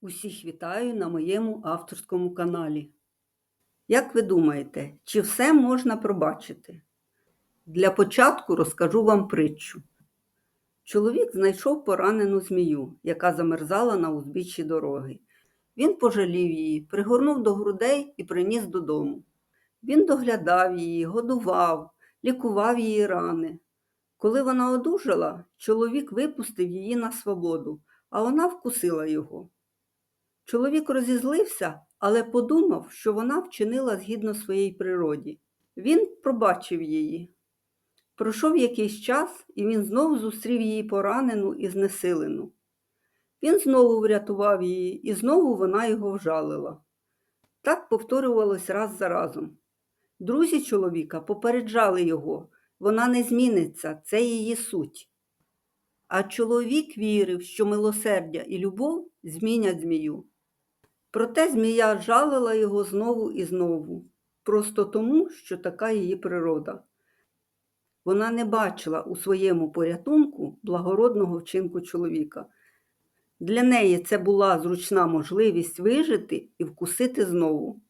Усіх вітаю на моєму авторському каналі. Як ви думаєте, чи все можна пробачити? Для початку розкажу вам притчу. Чоловік знайшов поранену змію, яка замерзала на узбіччі дороги. Він пожалів її, пригорнув до грудей і приніс додому. Він доглядав її, годував, лікував її рани. Коли вона одужала, чоловік випустив її на свободу, а вона вкусила його. Чоловік розізлився, але подумав, що вона вчинила згідно своїй природі. Він пробачив її. Пройшов якийсь час, і він знову зустрів її поранену і знесилену. Він знову врятував її, і знову вона його вжалила. Так повторювалось раз за разом. Друзі чоловіка попереджали його, вона не зміниться, це її суть. А чоловік вірив, що милосердя і любов змінять змію. Проте змія жалила його знову і знову, просто тому, що така її природа. Вона не бачила у своєму порятунку благородного вчинку чоловіка. Для неї це була зручна можливість вижити і вкусити знову.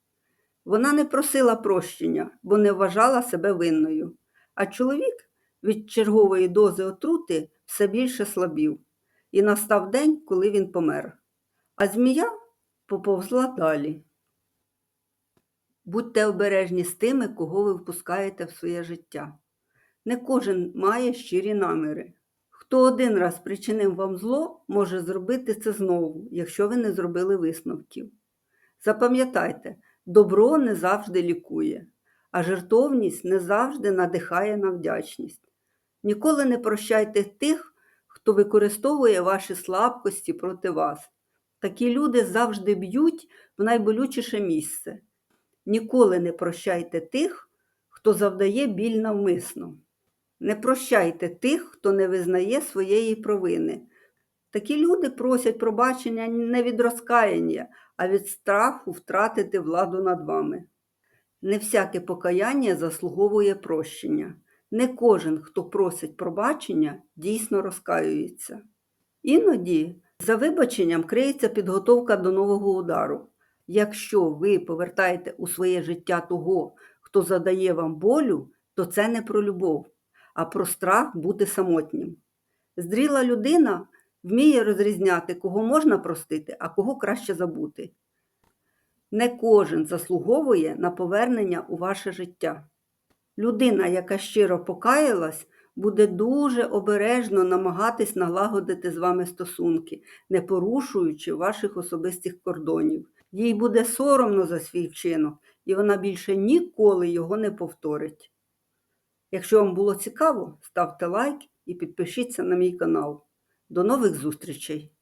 Вона не просила прощення, бо не вважала себе винною, а чоловік від чергової дози отрути все більше слабів, і настав день, коли він помер. А змія поповзла далі. Будьте обережні з тими, кого ви впускаєте в своє життя. Не кожен має щирі наміри. Хто один раз причинив вам зло, може зробити це знову, якщо ви не зробили висновків. Запам'ятайте, добро не завжди лікує, а жертовність не завжди надихає на вдячність. Ніколи не прощайте тих, хто використовує ваші слабкості проти вас. Такі люди завжди б'ють в найболючіше місце. Ніколи не прощайте тих, хто завдає біль навмисно. Не прощайте тих, хто не визнає своєї провини. Такі люди просять пробачення не від розкаяння, а від страху втратити владу над вами. Не всяке покаяння заслуговує прощення. Не кожен, хто просить пробачення, дійсно розкаюється. Іноді за вибаченням криється підготовка до нового удару. Якщо ви повертаєте у своє життя того, хто задає вам болю, то це не про любов, а про страх бути самотнім. Зріла людина вміє розрізняти, кого можна простити, а кого краще забути. Не кожен заслуговує на повернення у ваше життя. Людина, яка щиро покаялась, буде дуже обережно намагатись налагодити з вами стосунки, не порушуючи ваших особистих кордонів. Їй буде соромно за свій вчинок, і вона більше ніколи його не повторить. Якщо вам було цікаво, ставте лайк і підпишіться на мій канал. До нових зустрічей!